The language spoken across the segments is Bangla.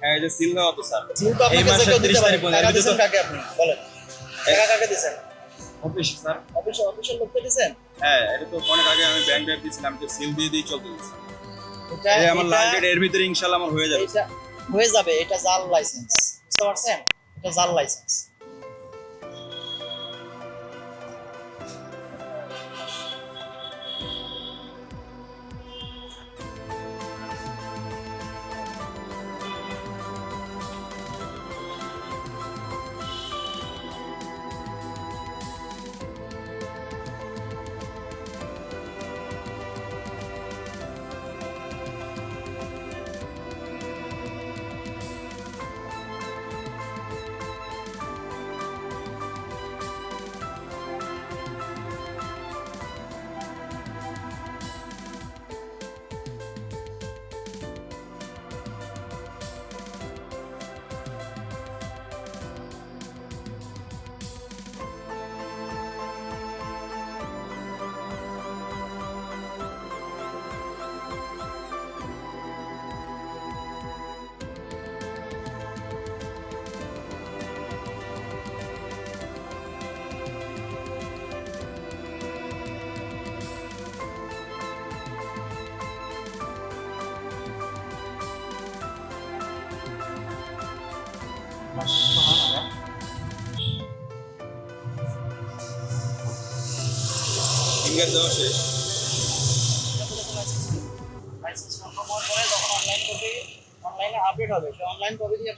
হ্যাঁ এই যে সিল দেওয়া তো স্যার এই মাসের কেউ দিতে 30 পারে। তারিখ পর্যন্ত। কাকে আপনি? বলেন। টাকা কাকে দিয়েছেন? অফিস স্যার অফিস অফিসের লোককে দিয়েছেন? হ্যাঁ এটা তো অনেক আগে আমি ব্যাংক ড্রাইভ দিয়েছিলাম যে সিল দিয়ে দিয়ে চলতে এই আমার লাস্ট ডেট এর ভিতরে ইনশাআল্লাহ আমার হয়ে যাবে। হয়ে যাবে এটা জাল লাইসেন্স বুঝতে পারছেন? এটা জাল লাইসেন্স অনলাইন আপডেট হবে অনলাইন কপি দিয়ে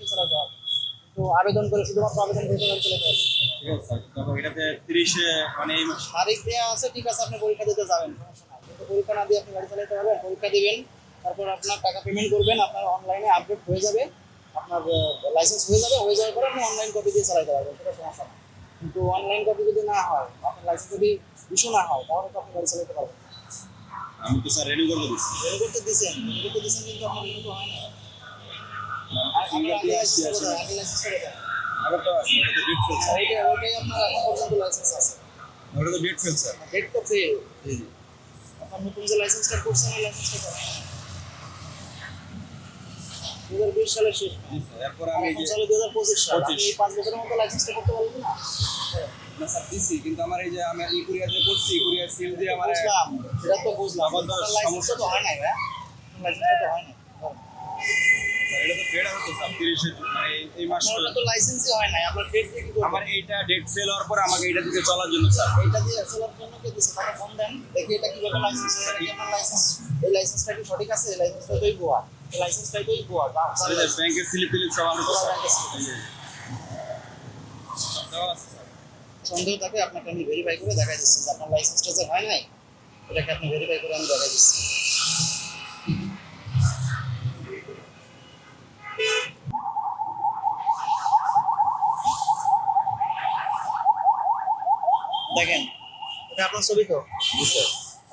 তো আবেদন করে শুধুমাত্র আবেদন ঠিক আছে এটাতে 30 এ মানে তারিখ দেওয়া আছে ঠিক আছে আপনি পরীক্ষা দিতে যাবেন পরীক্ষা না দিয়ে আপনি গাড়ি চালাতে পারবেন পরীক্ষা দিবেন তারপর আপনার টাকা পেমেন্ট করবেন, আপনার অনলাইনে আপডেট হয়ে যাবে। আপনার লাইসেন্স হয়ে যাবে হয়ে যাওয়ার পরে আপনি অনলাইন কপি দিয়ে চালাতে পারবেন সেটা সমস্যা না। কিন্তু অনলাইন কপি যদি না হয় আপনার লাইসেন্স যদি ইস্যু না হয় তাহলে তো আপনি গাড়ি চালাতে পারবেন আমি তো স্যার রেডি করে দিচ্ছি রেডি করতে দিয়েছেন রেডি করতে দিয়েছেন কিন্তু আপনার রেডি তো হয় না। ওটা তো ডেট ফেল স্যার আপনার এখন পর্যন্ত লাইসেন্স আছে। ওটা তো ডেট ফেল স্যার ডেট তো ফেল জি জি আপনার নতুন যে লাইসেন্সটা করছেন লাইসেন্সটা করেন দু হাজার বিশ সালের শেষ এরপর আমি এই যে সালে দু হাজার পঁচিশ সাল। আপনি 25 এই পাঁচ বছরের মতো লাইসেন্সটা করতে পারবেন না? না স্যার দিছি কিন্তু আমার এই যে আমি ই কুরিয়ার যে করছি কুরিয়ার সিল দিয়ে আমার বুঝলাম। সেটা তো বুঝলাম আমার তো আপনার তো হয় নাই ভাই লাইসেন্সটা তো হয় না এটা তো ডেট আছে স্যার 30 মানে এই- এই মাস তো লাইসেন্সই হয় নাই আপনার ডেট দিয়ে কি আমার এইটা ডেট সেল হওয়ার পর আমাকে এটা দিকে চলার জন্য স্যার। এইটা দিয়ে এসএলআর জন্য কে দিছে? তাকে ফোন দেন দেখি এটা কীভাবে লাইসেন্স হয় এটা কি আপনার লাইসেন্স এই লাইসেন্সটা কি সঠিক আছে? এই লাইসেন্সটা তোই ভুয়া লাইসেন্সটাই স্যার ব্যাংকের স্লিপ টিলিপ সব স্যার সন্দেহ থাকে আপনাকে আমি ভেরিফাই করে দেখাই দিচ্ছি যে আপনার লাইসেন্সটা যে হয় নাই এটাকে আপনি ভেরিফাই করে আমি দেখাই দিচ্ছি। দেখেন এটা আপনার ছবি তো?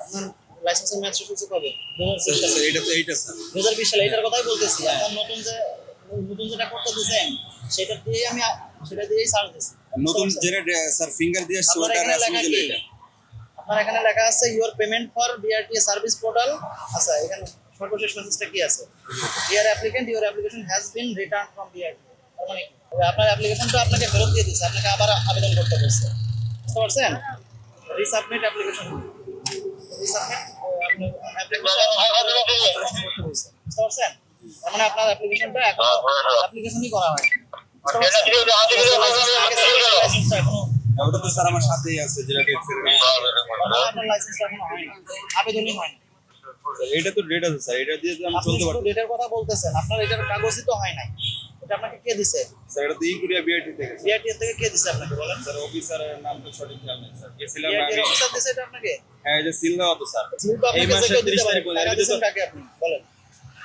আপনার লাইসেন্সের ম্যাচ শেষ হচ্ছে কবে? এটা তো এইটা স্যার। দু হাজার বিশ সালে এটার কথাই বলতেছি আপনার নতুন যে নতুন যেটা করতে দিয়েছেন সেটা দিয়েই আমি সেটা দিয়েই সার্চ দিচ্ছি নতুন যেটা স্যার ফিঙ্গার দিয়ে ওটা এখানে লেখা এটা আপনার এখানে লেখা আছে your payment for BRT service portal আচ্ছা এখানে সর্বশেষ মেসেজটা কি আছে? Dear applicant your application has been return from BRT মানে কি? ওই আপনার অ্যাপ্লিকেশনটা আপনাকে ফেরত দিয়ে দিচ্ছে আপনাকে আবার আবেদন করতে বলছে। বুঝতে পারছেন? রিসাবমিট অ্যাপ্লিকেশন রিসাবমিট আপনার অ্যাপ্লিকেশন করতে বলছে বুঝতে পারছেন হয় আমার সাথেই আছে লাইসেন্সটা হয়নি এটা তো ডেট আছে স্যার এটা দিয়ে আমি ডেটের কথা বলতেছেন। আপনার এটার কাগজই তো হয় নাই। এটা আপনাকে কে দিছে? স্যার এটা তো ই কুরিয়া বিআইটি থেকে কে দিছে আপনাকে বলেন? স্যার অফিসারের নাম তো সঠিক খেয়াল নেই স্যার। গেছিলাম আমি। অফিসার দিছে এটা আপনাকে? হ্যাঁ এই যে সিল স্যার। সিল এই আপনাকে যে মাসের কেউ 30 তারিখ পর্যন্ত টাকা তো- কাকে আপনি? বলেন।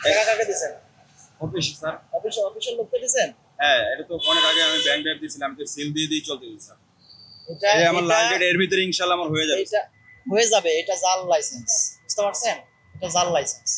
টাকা কাকে দিছেন? Office sir. অফিস অফিসের লোককে দিছেন? হ্যাঁ এটা তো অনেক আগে আমি ব্যাংক ড্রাইভ দিয়েছিলাম তো সিল দিয়ে দিয়ে চলতে দিই স্যার। এটা আমার এর ভিতরে ইনশাআল্লাহ আমার হয়ে যাবে এটা হয়ে যাবে এটা জাল লাইসেন্স। বুঝতে পারছেন? এটা জাল লাইসেন্স।